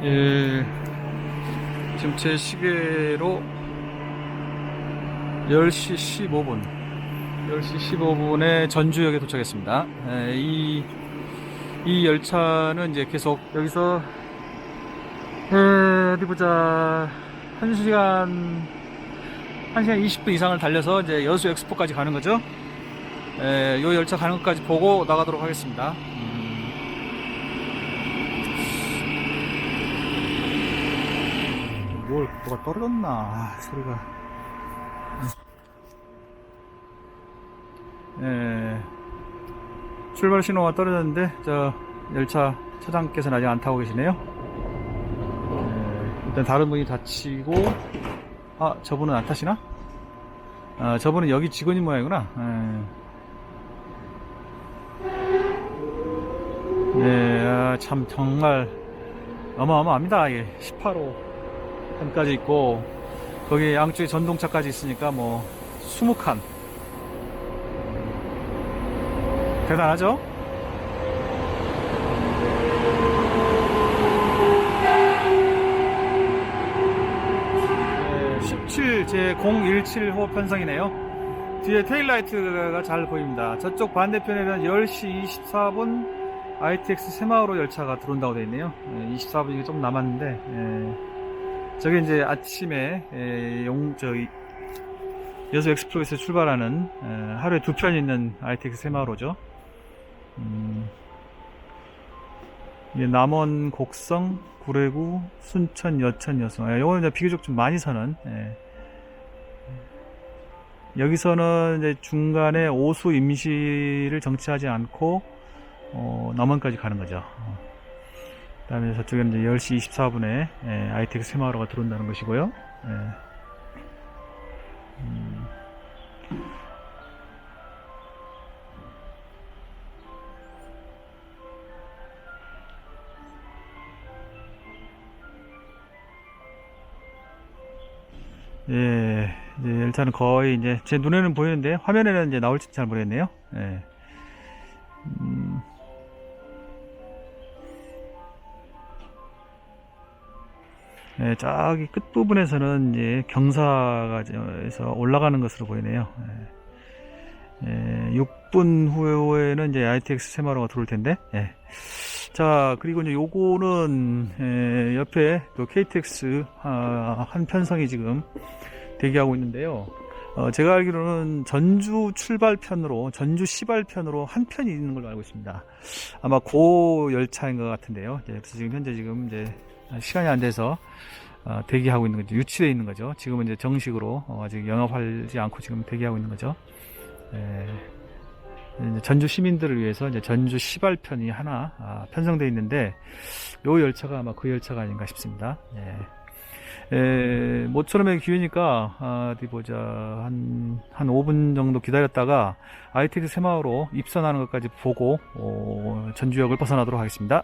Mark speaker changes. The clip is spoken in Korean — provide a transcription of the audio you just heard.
Speaker 1: 예, 지금 제 시계로 10시 15분, 10시 15분에 전주역에 도착했습니다. 예, 이, 이 열차는 이제 계속 여기서, 에, 어디 보자, 1시간, 1시간 20분 이상을 달려서 이제 여수 엑스포까지 가는 거죠. 에, 요 열차 가는 것까지 보고 나가도록 하겠습니다. 음. 뭘 뭐가 떨어졌나? 아, 소리가. 예, 출발 신호가 떨어졌는데 저 열차 차장께서는 아직 안 타고 계시네요. 예, 일단 다른 분이 다치고 아 저분은 안 타시나? 아 저분은 여기 직원인 모양이구나. 예, 예 아, 참 정말 어마어마합니다. 이게 18호 편까지 있고 거기 양쪽에 전동차까지 있으니까 뭐 20칸 대단하죠? 네, 17 제 017호 편성이네요. 뒤에 테일라이트가 잘 보입니다. 저쪽 반대편에는 10시 24분 ITX 새마을호 열차가 들어온다고 되어 있네요. 24분이 좀 남았는데 예. 저게 이제 아침에 에, 용 저기 여수 엑스프로에서 출발하는 에, 하루에 두 편 있는 ITX 새마을호죠. 음, 남원, 곡성, 구례구, 순천, 여천, 여수. 예, 요거는 이제 비교적 좀 많이 서는. 예. 여기서는 이제 중간에 오수 임시를 정치하지 않고 어, 남원까지 가는 거죠. 어. 그다음에 저쪽에는 이제 10시 24분에 예, ITX 새마을호가 들어온다는 것이고요. 예. 음. 예, 이제 일단은 거의 이제 제 눈에는 보이는데 화면에는 이제 나올지 잘 모르겠네요. 예. 음. 예, 저기 끝부분에서는 이제 경사가 에서 올라가는 것으로 보이네요. 예. 예, 6분 후에는 이제 ITX 세마로가 들어올 텐데. 예. 자, 그리고 이제 요거는 예, 옆에 또 KTX 아, 한 편성이 지금 대기하고 있는데요. 어, 제가 알기로는 전주 출발편으로, 전주 시발편으로 한 편이 있는 걸로 알고 있습니다. 아마 고 열차인 것 같은데요. 이제 그래서 지금 현재 지금 이제 시간이 안 돼서 어, 대기하고 있는 거죠. 유치되어 있는 거죠. 지금은 이제 정식으로 어, 아직 영업하지 않고 지금 대기하고 있는 거죠. 예, 전주 시민들을 위해서 이제 전주 시발편이 하나 아, 편성되어 있는데 요 열차가 아마 그 열차가 아닌가 싶습니다. 예. 에, 모처럼의 기회니까 아, 어디 보자 한, 한 5분 정도 기다렸다가 ITX 새마을로 입선하는 것까지 보고 어, 전주역을 벗어나도록 하겠습니다.